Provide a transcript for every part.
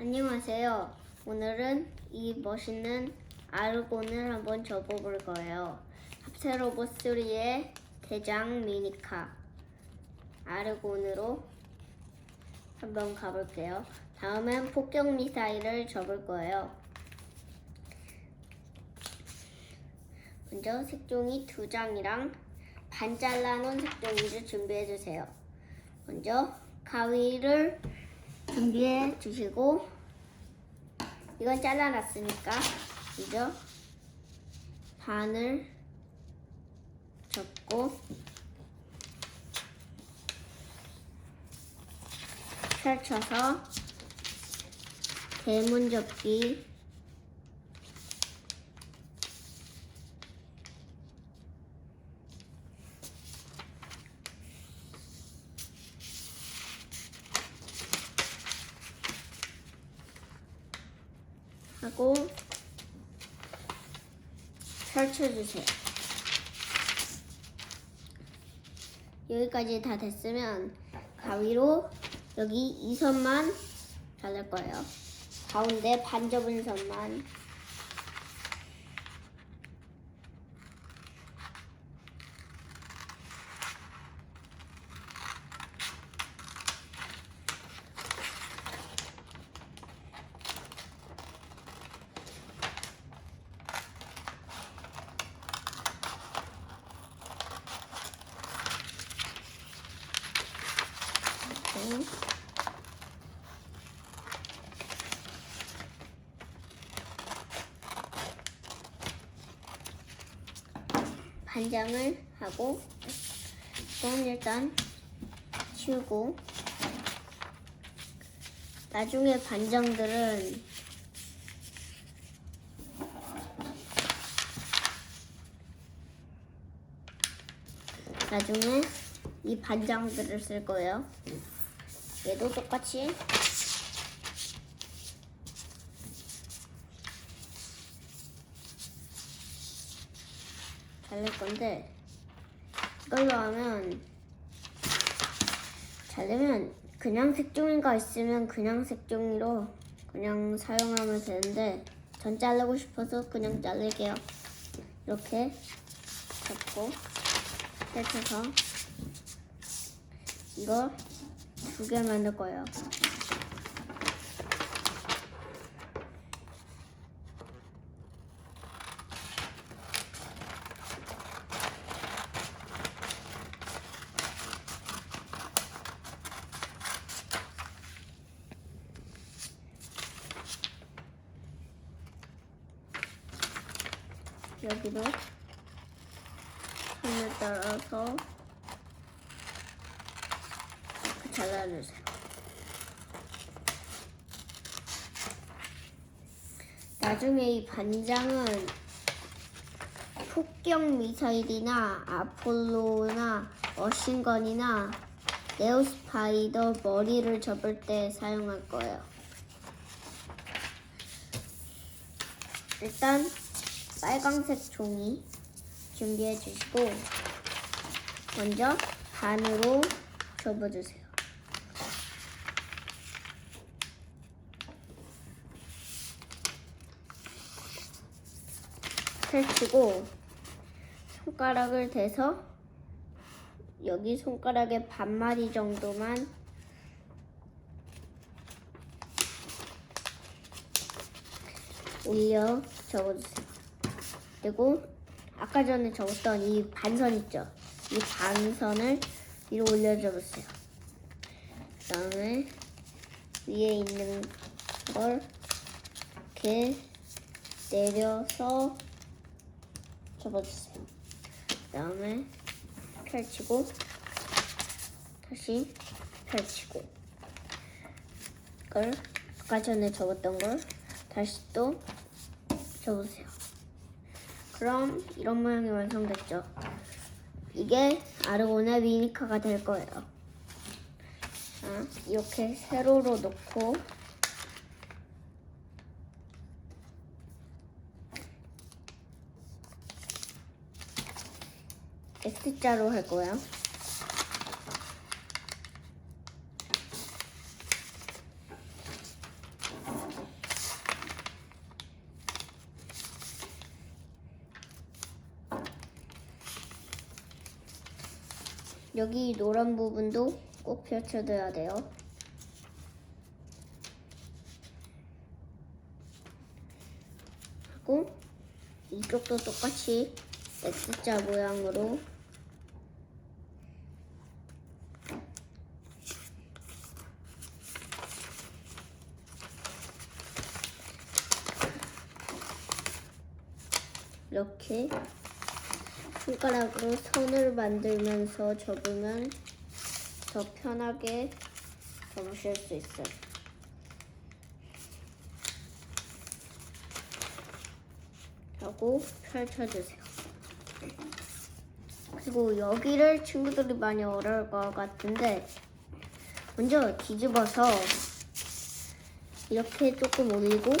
안녕하세요. 오늘은 이 멋있는 아르곤을 한번 접어볼 거예요. 합체 로봇 3의 대장 미니카 아르곤으로 한번 가볼게요. 다음엔 폭격 미사일을 접을 거예요. 먼저 색종이 두 장이랑 반 잘라놓은 색종이를 준비해 주세요. 먼저 가위를 준비해 주시고 이건 잘라놨으니까 먼저 반을 접고 펼쳐서 대문 접기 하고 펼쳐주세요. 여기까지 다 됐으면 가위로 여기 이 선만 자를 거예요. 가운데 반 접은 선만 이렇게 반장을 하고 이건 일단 치우고 나중에 반장들은 나중에 이 반장들을 쓸 거예요. 얘도 똑같이 잘릴 건데 이걸로 하면 잘리면 그냥 색종이가 있으면 그냥 색종이로 그냥 사용하면 되는데 전 자르고 싶어서 그냥 자를게요 이렇게 잡고 펼쳐서 이거 두 개 만들 거예요. 여기도 손을 따라서 이렇게 잘라주세요. 나중에 이 반장은 폭격 미사일이나 아폴로나 머신건이나 네오스파이더 머리를 접을 때 사용할 거예요. 일단 빨강색 종이 준비해 주시고 먼저 반으로 접어주세요. 펼치고 손가락을 대서 여기 손가락의 반마디 정도만 올려 접어주세요. 그리고 아까 전에 적었던 이 반선 있죠? 이 반선을 위로 올려줘 보세요. 그 다음에 위에 있는 걸 이렇게 내려서 접어주세요. 그 다음에 펼치고 다시 펼치고 이걸 아까 전에 접었던 걸 다시 또 접으세요. 그럼 이런 모양이 완성됐죠. 이게 아르고나 미니카가 될 거예요. 자, 이렇게 세로로 놓고 X자로 할 거예요. 여기 노란 부분도 꼭 펼쳐둬야 돼요. 하고 이쪽도 똑같이 X자 모양으로 이렇게 손가락으로 선을 만들면서 접으면 더 편하게 접으실 수 있어요. 하고 펼쳐주세요. 그리고 여기를 친구들이 많이 어려울 것 같은데 먼저 뒤집어서 이렇게 조금 올리고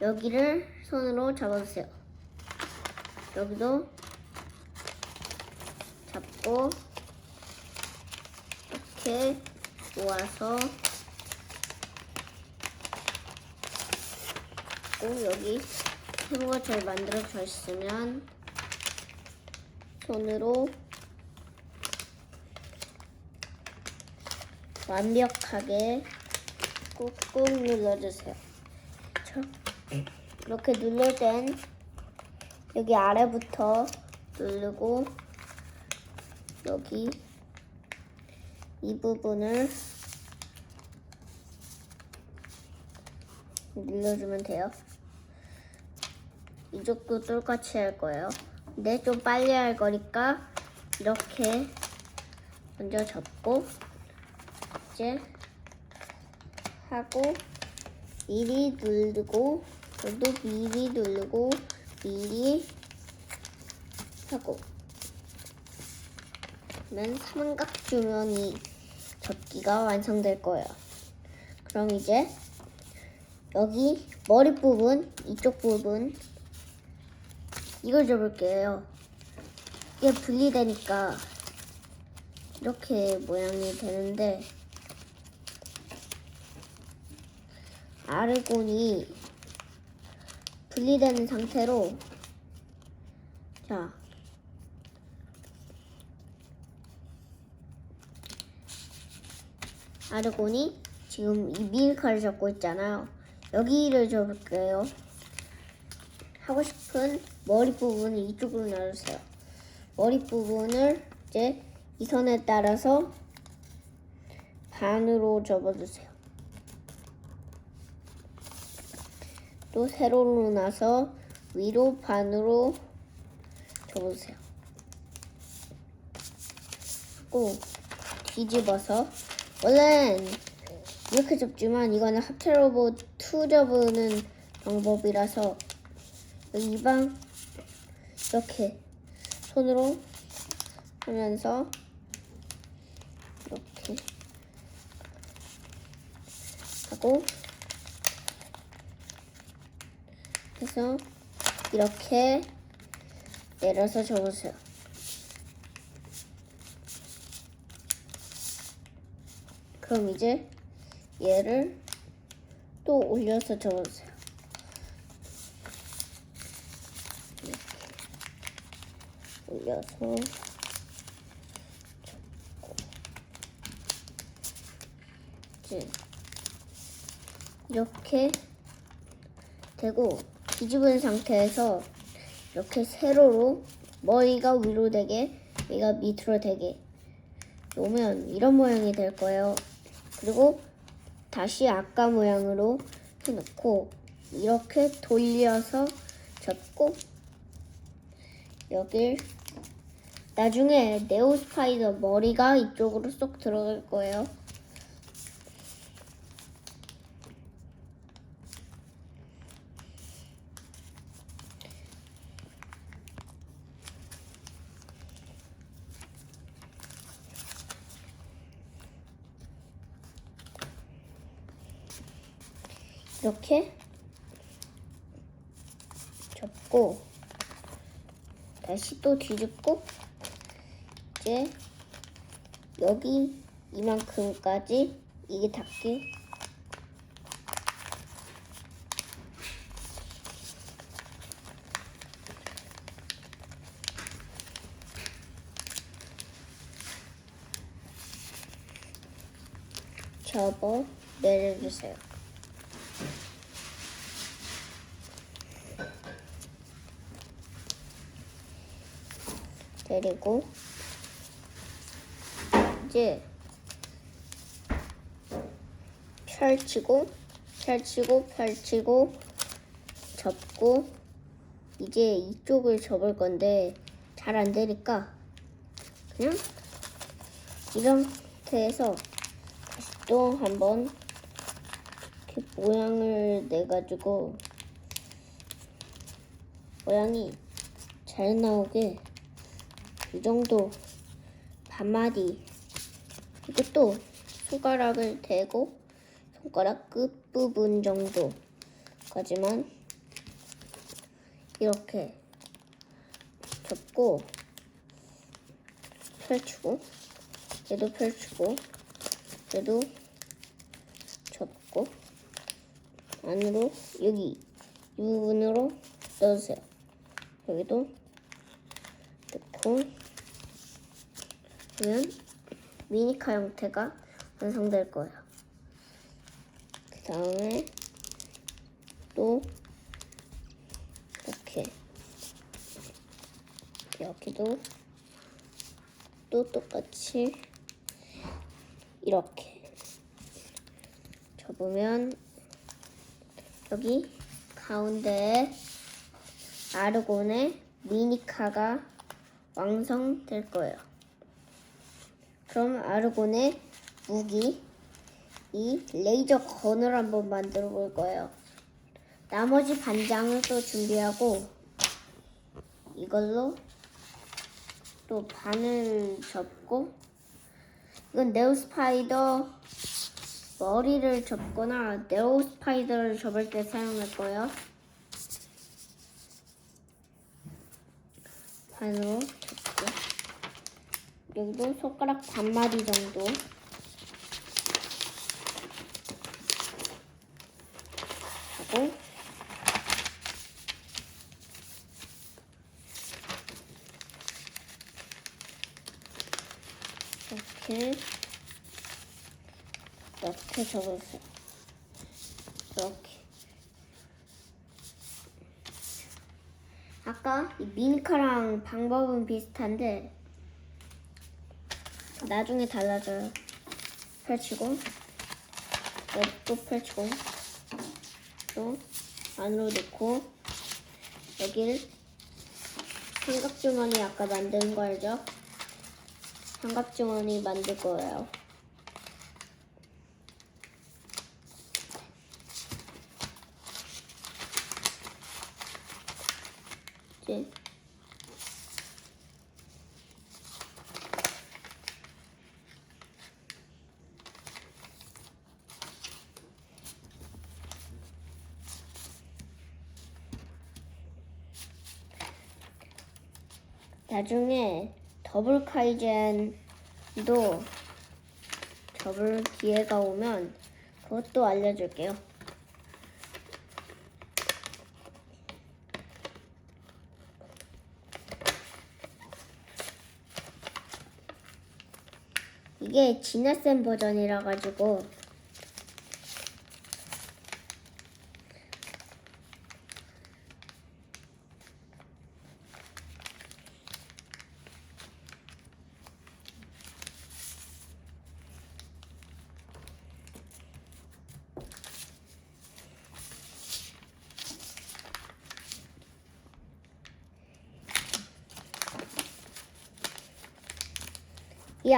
여기를 손으로 잡아주세요. 여기도 잡고 이렇게 모아서 또 여기 세모가 잘 만들어져 있으면 손으로 완벽하게 꾹꾹 눌러주세요. 저, 이렇게 땐 여기 아래부터 누르고 여기 이 부분을 눌러주면 돼요. 이쪽도 똑같이 할 거예요. 근데 좀 빨리 할 거니까 이렇게 먼저 접고 이제 하고 미리 누르고 여기도 미리 누르고 미리 하고 그러면 삼각 주머니 접기가 완성될 거예요. 그럼 이제 여기 머리 부분 이쪽 부분 이걸 접을게요. 이게 분리되니까 이렇게 모양이 되는데 아르곤이 분리되는 상태로 자 아르곤이 지금 이 밀카를 잡고 있잖아요. 여기를 접을게요. 하고 싶은 머리 부분을 이쪽으로 놔주세요. 머리 부분을 이제 이 선에 따라서 반으로 접어주세요. 또 세로로 나서 위로 반으로 접어주세요. 하고 뒤집어서 원래는 이렇게 접지만 이거는 합체 로봇 2 접는 방법이라서 이방 이렇게 손으로 하면서 이렇게 하고 해서 이렇게 내려서 접으세요. 그럼 이제 얘를 또 올려서 접으세요. 올려서 접고 이렇게 되고 뒤집은 상태에서 이렇게 세로로 머리가 위로 되게 얘가 밑으로 되게 놓으면 이런 모양이 될 거예요. 그리고 다시 아까 모양으로 해놓고 이렇게 돌려서 접고 여길 나중에 네오 스파이더 머리가 이쪽으로 쏙 들어갈 거예요. 또 뒤집고 이제 여기 이만큼까지 이게 닿게 접어 내려주세요. 내리고 이제 펼치고 펼치고 펼치고 접고 이제 이쪽을 접을 건데 잘 안 되니까 그냥 이런 상태에서 다시 또 한번 이렇게 모양을 내가지고 모양이 잘 나오게 이 정도 반마디 이것도 손가락을 대고 손가락 끝부분 정도까지만 이렇게 접고 펼치고 얘도 펼치고 얘도 접고 안으로 여기 이 부분으로 넣으세요. 여기도 넣고 그러면 미니카 형태가 완성될 거예요. 그 다음에 또 이렇게 여기도 또 똑같이 이렇게 접으면 여기 가운데에 아르곤의 미니카가 완성될 거예요. 그럼 아르곤의 무기 이 레이저 건을 한번 만들어 볼 거예요. 나머지 반장을 또 준비하고 이걸로 또 반을 접고 이건 네오 스파이더 머리를 접거나 네오 스파이더를 접을 때 사용할 거예요. 반으로 접고 여기도 손가락 반마디 정도. 하고. 이렇게 이렇게 접었어요. 이렇게. 아까 이 미니카랑 방법은 비슷한데 나중에 달라져요. 펼치고 또 펼치고 또 안으로 넣고 여기를 삼각주머니 아까 만든 거 알죠? 삼각주머니 만들 거예요. 이제 나중에 더블 카이젠도 접을 기회가 오면 그것도 알려줄게요. 이게 진화센 버전이라 가지고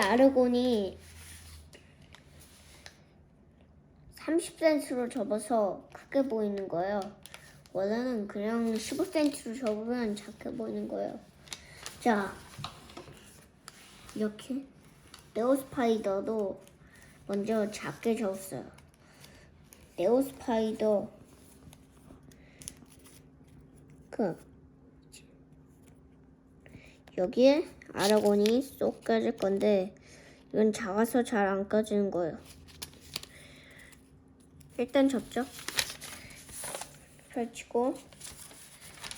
아르곤이 30cm로 접어서 크게 보이는 거예요. 원래는 그냥 15cm로 접으면 작게 보이는 거예요. 자, 이렇게 네오 스파이더도 먼저 작게 접었어요. 네오 스파이더 그 여기에 아라곤이 쏙 껴질 건데 이건 작아서 잘 안 껴지는 거예요. 일단 접죠. 펼치고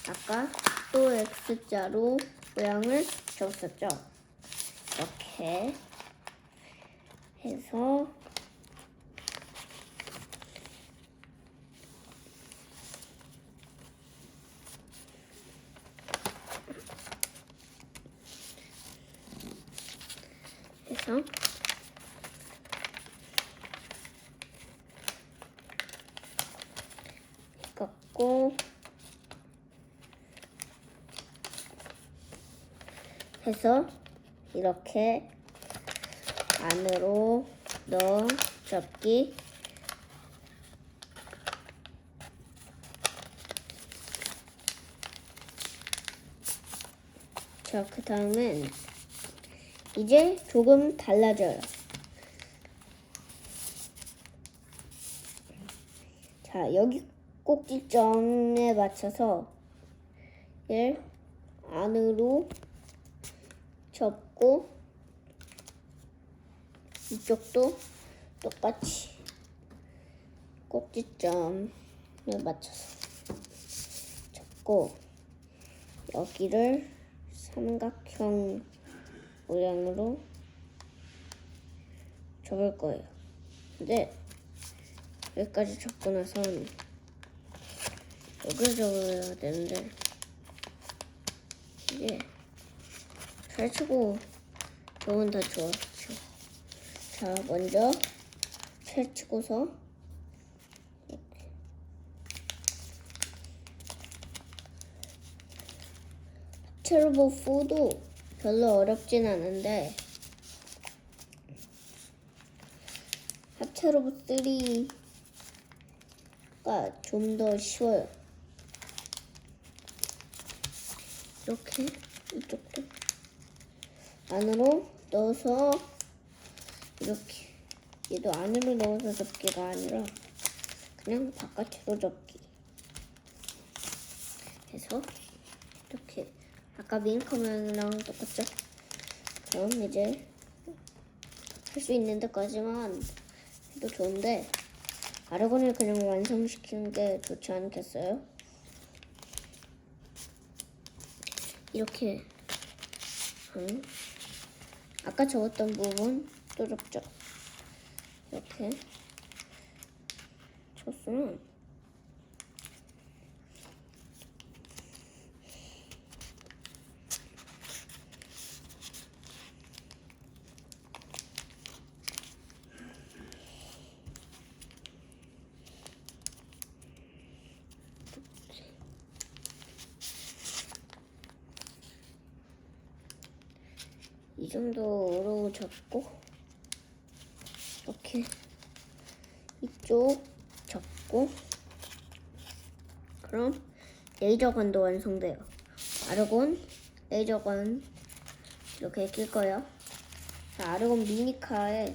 아까 또 X자로 모양을 접었었죠. 이렇게 해서 응? 갖고 해서 이렇게 안으로 넣어 접기 자, 그 다음엔 이제 조금 달라져요. 자, 여기 꼭지점에 맞춰서 얘를 안으로 접고 이쪽도 똑같이 꼭지점에 맞춰서 접고 여기를 삼각형 모양으로 접을 거예요. 근데 여기까지 접고 나선 여기를 접어야 되는데 이게 잘 치고 저건 더 좋았죠. 자, 먼저 잘 치고서 이렇게 합체로봇4도 별로 어렵진 않은데 합체로봇 3가 좀 더 쉬워요. 이렇게 이쪽도 안으로 넣어서 이렇게 얘도 안으로 넣어서 접기가 아니라 그냥 바깥으로 접기 해서 이렇게 아까 미니커면이랑 똑같죠? 그럼 이제 할 수 있는 데까지만 해도 좋은데 아르곤을 그냥 완성시키는 게 좋지 않겠어요? 이렇게 응? 아까 적었던 부분 또 접죠. 이렇게 쳤으면 이 정도로 접고 이렇게 이쪽 접고 그럼 레이저건도 완성돼요. 아르곤 레이저건 이렇게 낄 거예요. 자, 아르곤 미니카에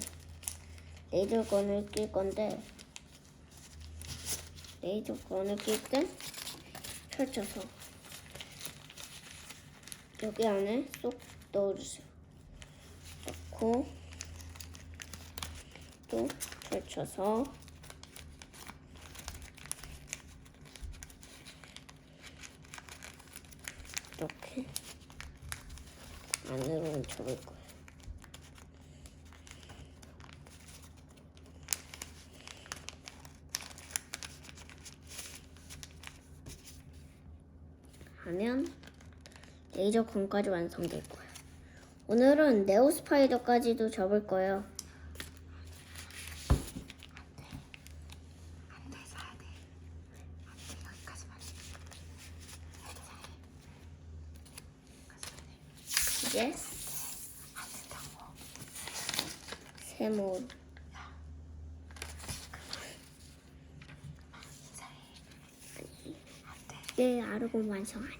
레이저건을 낄 건데 레이저건을 낄 때 펼쳐서 여기 안에 쏙 넣어주세요. 넣고 또 펼쳐서 이렇게 안으로 접을 거예요. 하면 레이저 건까지 완성될 거예요. 오늘은 네오 스파이더까지도 접을 거예요. 이제. 세모. 이게 아르곤 완성 아니야.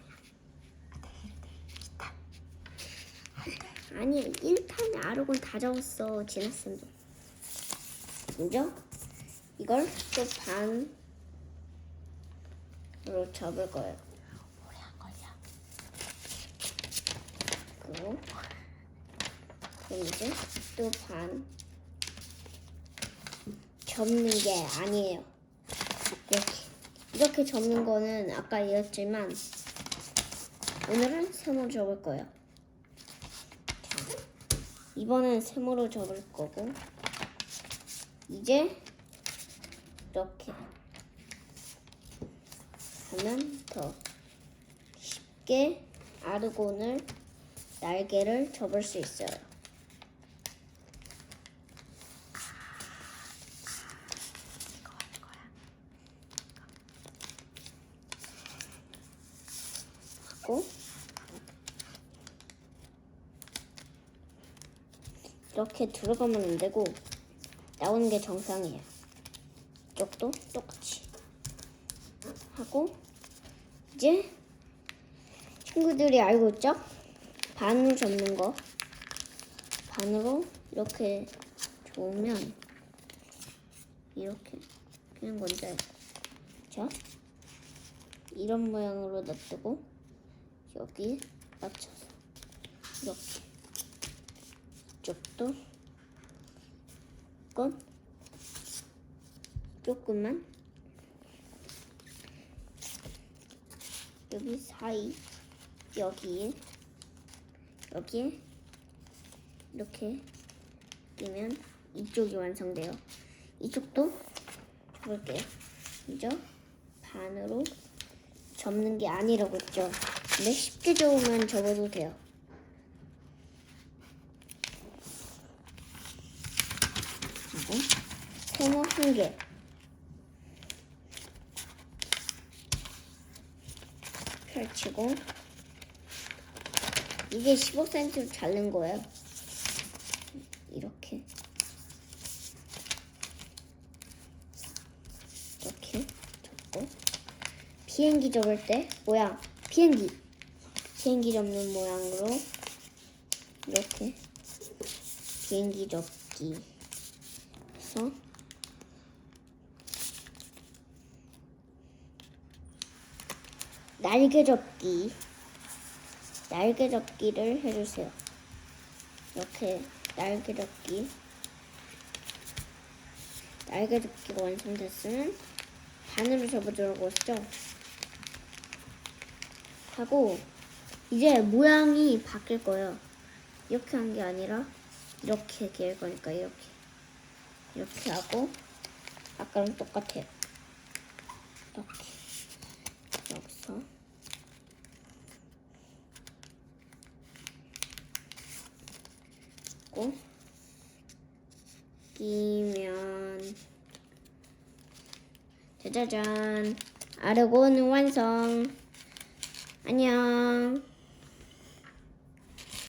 안돼 이래. 기타. 아니 1탄에 아르곤 다 적었어 지났음도. 인정? 이걸 또 반으로 접을 거예요. 오래 안 걸려. 그리고 그럼 이제 또 반 접는 게 아니에요. 이렇게 이렇게 접는 거는 아까 이었지만 오늘은 세모 접을 거예요. 자, 이번엔 세모로 접을 거고 이제 이렇게 하면 더 쉽게 아르곤을 날개를 접을 수 있어요. 고 이렇게 들어가면 안 되고 나오는 게 정상이에요. 이쪽도 똑같이 하고 이제 친구들이 알고 있죠? 반으로 접는 거 반으로 이렇게 접으면 이렇게 그냥 건데 자 이런 모양으로 놔두고 여기 맞춰서 이렇게 이쪽도 건 조금만 여기 사이 여기에 여기에 이렇게 끼면 이쪽이 완성돼요. 이쪽도 접을게요. 이죠? 반으로 접는 게 아니라고 했죠. 근데 쉽게 접으면 접어도 돼요. 하고 세모 한 개. 펼치고. 이게 15cm로 자른 거예요. 이렇게. 이렇게 접고. 비행기 접을 때 모양 비행기. 비행기 접는 모양으로 이렇게 비행기 접기 해서 날개 접기 날개 접기를 해주세요. 이렇게 날개 접기 날개 접기가 완성됐으면 반으로 접어주라고 했죠. 하고 이제 모양이 바뀔 거예요. 이렇게 한 게 아니라 이렇게 길 거니까 이렇게 이렇게 하고 아까랑 똑같아요. 이렇게. 여기서. 고. 끼면. 짜자잔. 아르고는 완성. 안녕